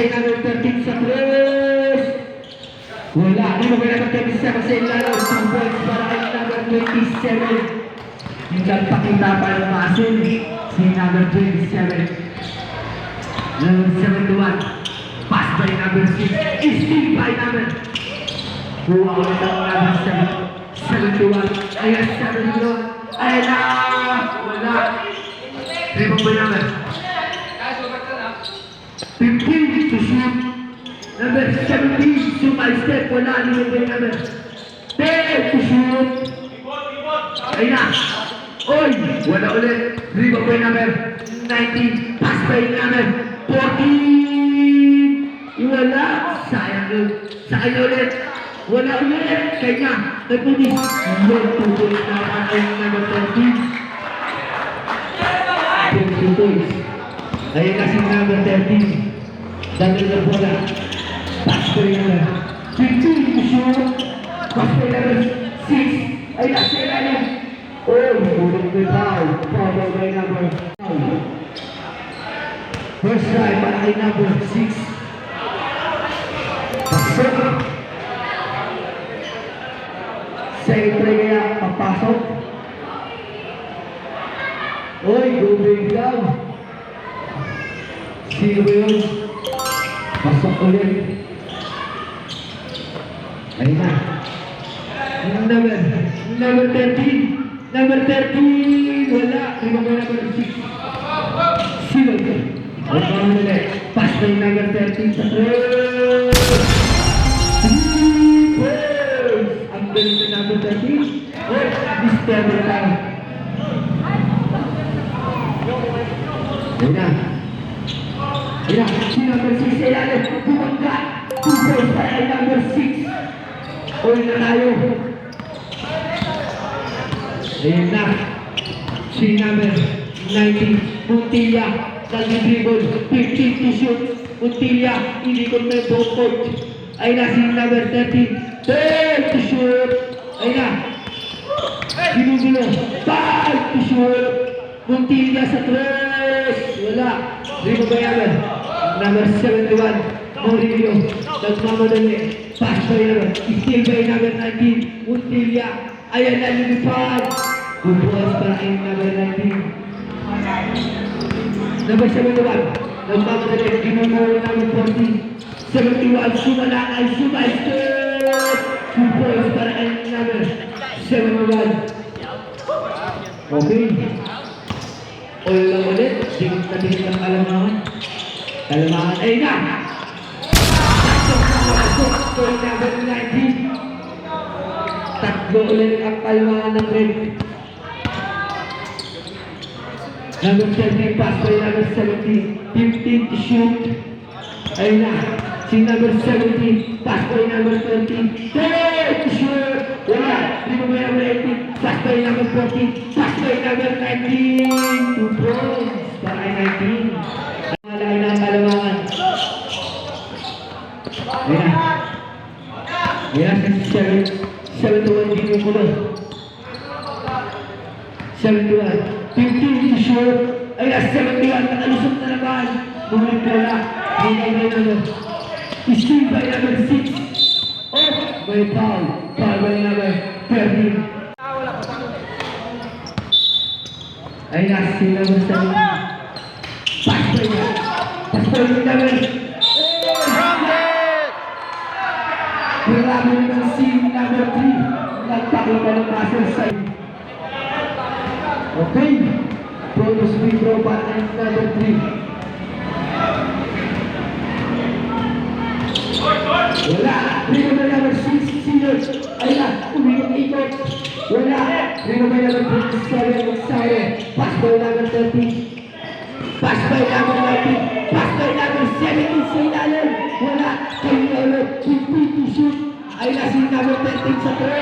Number 19, pass by number 13 sa Cruz. Wala. Number by number 37 sa Ilalo. 2 points para kay number 27. Yung nagpakita pa ng si number 27. Number 71, pass by number 6. Steal by number. Kuha ulit ang number 7. 71. Ayan, 71. Ayan na! Wala. Rebound by number. 15 to shoot. Number 17, Sumay step. Wala, rebound by number. 10 to shoot. Ayun na. Oy, wala ulit. Rebound by number 19. Pass by number 14. Wala. Sayang yun. Sayang ulit. Wala ulit. Kanya. Nagpunis. Yun, tutuloy na ang number 13. 22 points. Ayun na si number 13. Daniel na bola. Number 15 to shoot. Pass by number 6. Ayun na si Ryan. Oh, moving the foul. Foul by number First try para kay number 6. Pasok. Second try kaya papasok. Pasok ulit. Ayun na. Number, number 13. Number 13. Wala. Lima ba number 6? Sino? Wala ka ulit. Pass by number 13 sa third. Three. Ang galing na number 13. Oh, Mr. Lang. Ayun na. Tayo. Ayun na. Si number 19, Montilla, nag-dribble, 15 to shoot. Montilla, inikot na yung court. Ayun na si number 13, 10 to shoot. Ayun na. Ginugulo, 5 to shoot. Montilla sa tres. Wala. Dribble ba yan? Number 71, Murillo, nagmamadali. Pass by number, steal by number 19, Montilla. Ayan na lumipad. Balls para kay number 19. Number 71, nagmamadali. Ginugulo number 14. 71, sumalakay, sumaistep. Good balls para kay number 71. Okay. All lang ulit. Tingin na tingin ng kalamangan. Kalamangan. Ayun na! Pasok na pasok. Goal number 19. Tatlo ulit ang kalamangan ng red. Number 13 pass by number 17. 15 to shoot. Ayun na. Si number 17 pass by number 13. 10 to shoot. Wala. Di ba may number 18? Pass by number 14. Pass number 19. Two points. Para kay 19. Malaki na ang kalamangan. Ayun na. Ayun na. Si 7. 7 to 1 ginugulo. 71. 15 to shoot. Ay, 71. Nakalusot na naman. Bumalik ko na. Bumalik na naman. Steal by number 6. Oh, may foul. Foul by number 13. Ay, na si number 7. Pass by na. Pass by number. Grabe naman si number 3. Nagpakita ng muscle side. Okay. Bonus free throw para kay number 3. Wala. Rino by number 6, Siners. Ay na, umikot-ikot. Wala. Rino by number 27, Magsare. Pass by number 13. Pass by number 19. Pass by number 17 sa ilalim. Ay na si number 13 sa 3.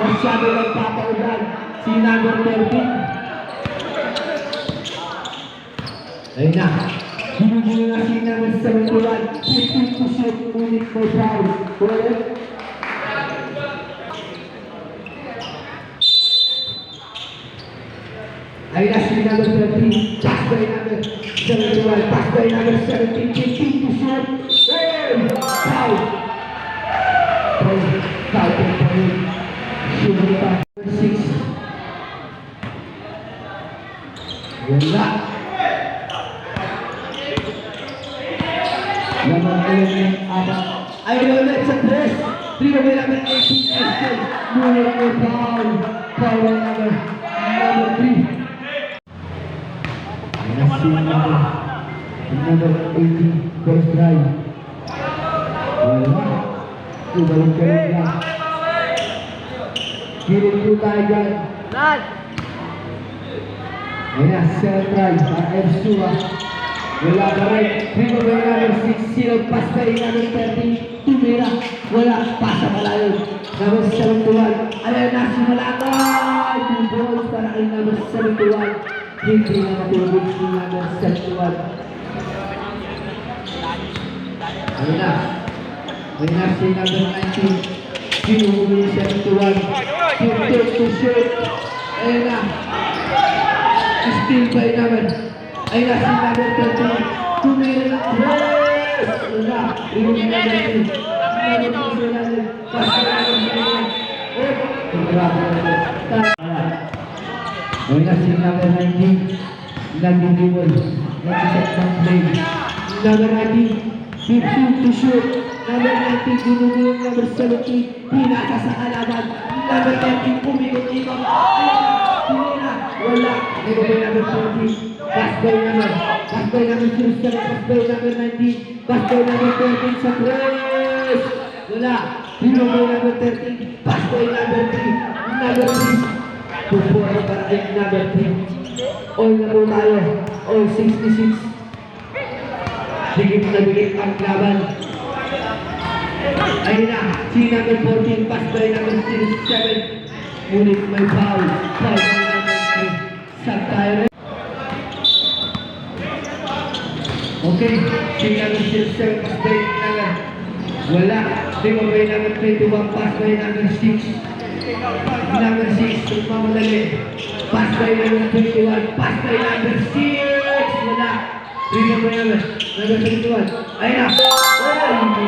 Masyado lang papaulan si number 13. Ayun na. Ginugulo na si number 71. 15 to shoot. Ngunit may foul. Number 13. Pass by number 71. Pass by number 17. 15 to shoot. Foul. Foul. Foul. Shooting pa. Number 6. Wala. Ng apat. Ay, ulit sa tres. Trio by number 18. Estel. Ngunit may foul. Foul by number number 3. Ayan si number number 18. First drive. Wala. Ibalik-balik lang. Kilit po tayo dyan. Ayan na, central, para F2 ah. Wala pa rin. Primo by number 6, zero, pass by number 30, tumira. Wala, pasa pala yun. Number 71, ayan na, simalatan! Two balls para kay number 71. Hindi na natulog si number 71. Ayan na. Na si number 19. Pinuhuli si 71. Pintok to shoot. Ayan na. Still by naman. Ay nasa number 30. Tumira ng tres. Wala. Rimong number 3. Number 2 sa natin. Na ng naman. Grabe na na si number 19. Nagdidibol. Nagsiset ng play. Number 19. 15 to shoot. Number 19. Ginugulong number 17. Pinasa sa kalaban. Number 13. Pumikot-ikot. Ayan na. Tumira. Wala. By number 20. Pass by number. Pass by number 07. Pass by number 19. Pass by number 13 sa press. Wala. By number 13. Pass by number 3. Number 3. Tupuan para kay number 3. All na po tayo. All 66. Bigit na bigit ang laban. Ayun na. Si number 14. Pass by number 07. Ngunit may foul. Foul by number 3. Sub tayo rin. Okay, si number 07, pass by number. Wala. Lima by number 21, pass by number 6. Number 6, magmamadali. Pass by number 21, pass by number 6. Wala. Lima by number, number 21. Ayun na. Hindi.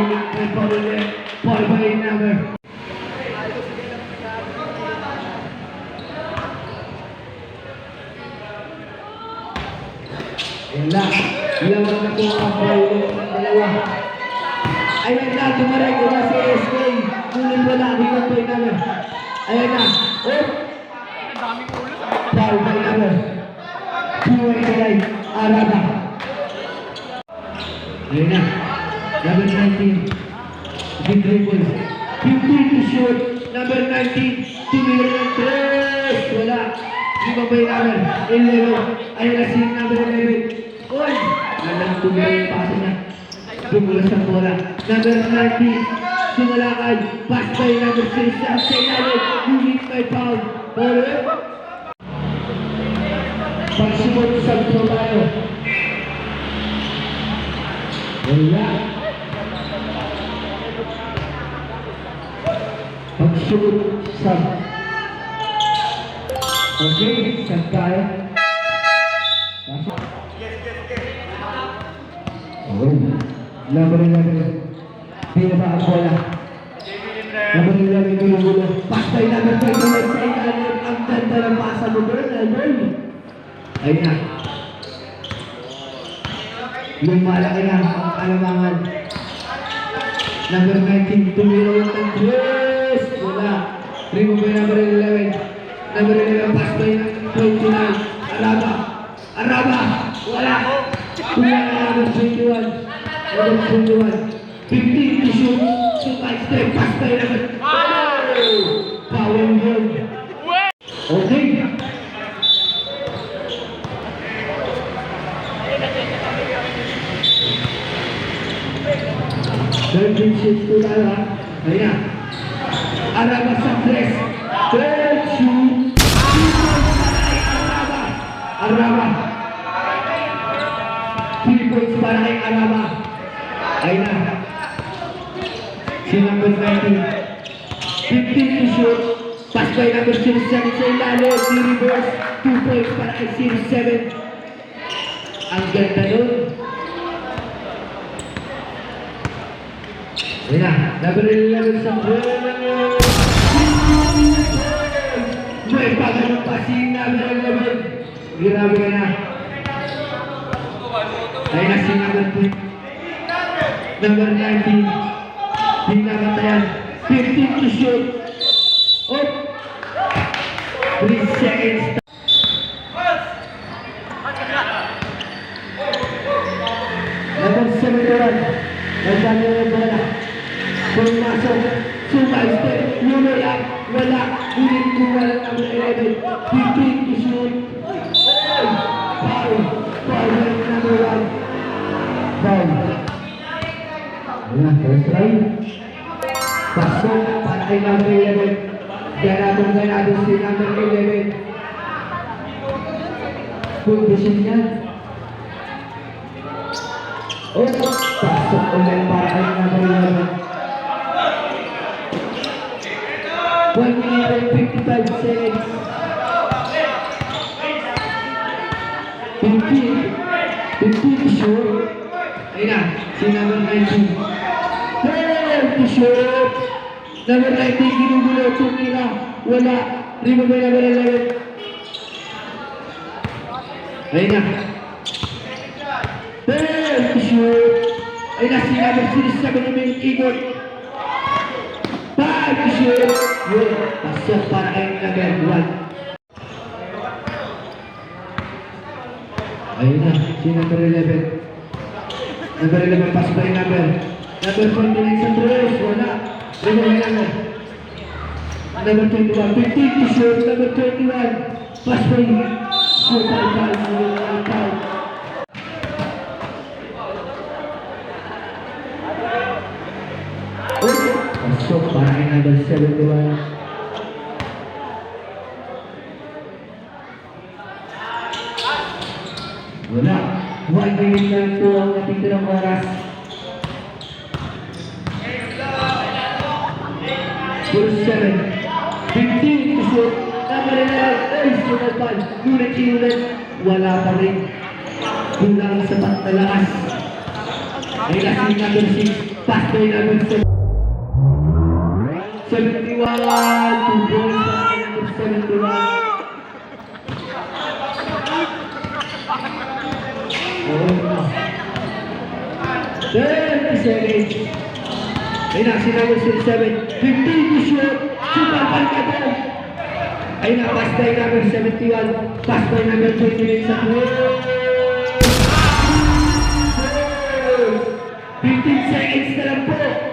Wala. Ilang na po ang ng dalawa. Ayan na, tumaray ko na si SK. Ngunit wala, dito po namin. Ayan na. Oh! Foul by number. Tuway kalay. Arada. Ayan na. Number 19. Big dribble. 15 to shoot. Number 19. Tumira ng tres. Wala. Lima by number 11. Ayan na si number 11. Oy! Nalang tumira yung pasa niya. Tumula sa bola. Number 19. Sumalakad. Pass by number 6. Sa ilalim. Unit by foul. Pero Pagsimot sa ito tayo. Wala. Pagsimot sa Okay, sa tayo. Pasok. Oh, number 11. Pinaba ang bola. Number 11, ginugulo. Pastay number 29 sa ilalim. Ang ganda ng mo, Bernal. Ayun na. Yung malaki na ang kalamangan. Number 19, tumira yung Andres. Wala. Remove number 11. Number 11, pass by number 29. Araba. Araba. Wala. Tumira na number 21. Number 21. 15 to shoot. Pass by number. Oh! Power yun. Okay. Thirteen shoots po tayo ha. Ayan. Araba sa tres. Third Araba. Ayun na. Si number 19. 15 to shoot. Pass by number 07 sa ilalim. Ni-reverse. 2 points para kay 07. Ang ganda nun. Ayan na. Number 11 sa May pagano'n pa si number 11. Grabe na. Ayan na si number 2. Number 19. Pinakatayan. 15 to shoot. Oh! 3 seconds. Number 71. Nagkano yung bola. Pumasok. Sumastep. Lumay up. Wala. Ko wala number 11. 15 to shoot. Foul. Foul number 1. Ayan, first try. Pasok para kay number 11. Ganadong ganado si number 11. Good vision niya. Oh, pasok ulit para kay number 11. 1 minute and 55 seconds. 15. 15 to shoot. Ayun na, si number 19. Shoot. Number 19, ginugulo, tumira. Wala. Remove by number 11. Ayun na. To shoot. Ayun na, si number 67 na may ikot. Five shoot. Yun, pasok para kay number 1. Ayun na, si number 11. Number 11, pass by number. Number 29 sa Cruz, wala. Remove by number. Number 21, 15 to shoot. Number 21, pass shoot by foul. Foul, foul. Oh, pasok para number 71. Wala. One minute lang po ang ating tinang oras. Verse 7. 15 to shoot. Number 11. Ay, sunod pa. Ngunit inulit. Wala pa rin. Kulang sa na lakas. Ay lasing number 6. Pass by number 7. 71. Two points para kay number 71. Oh. 30 seconds. Ayun na, si number 67. 15 to shoot. Super Palcadon. Ayun na, pass by number 71. Pass by number 28 sa close. 15 seconds na lang po.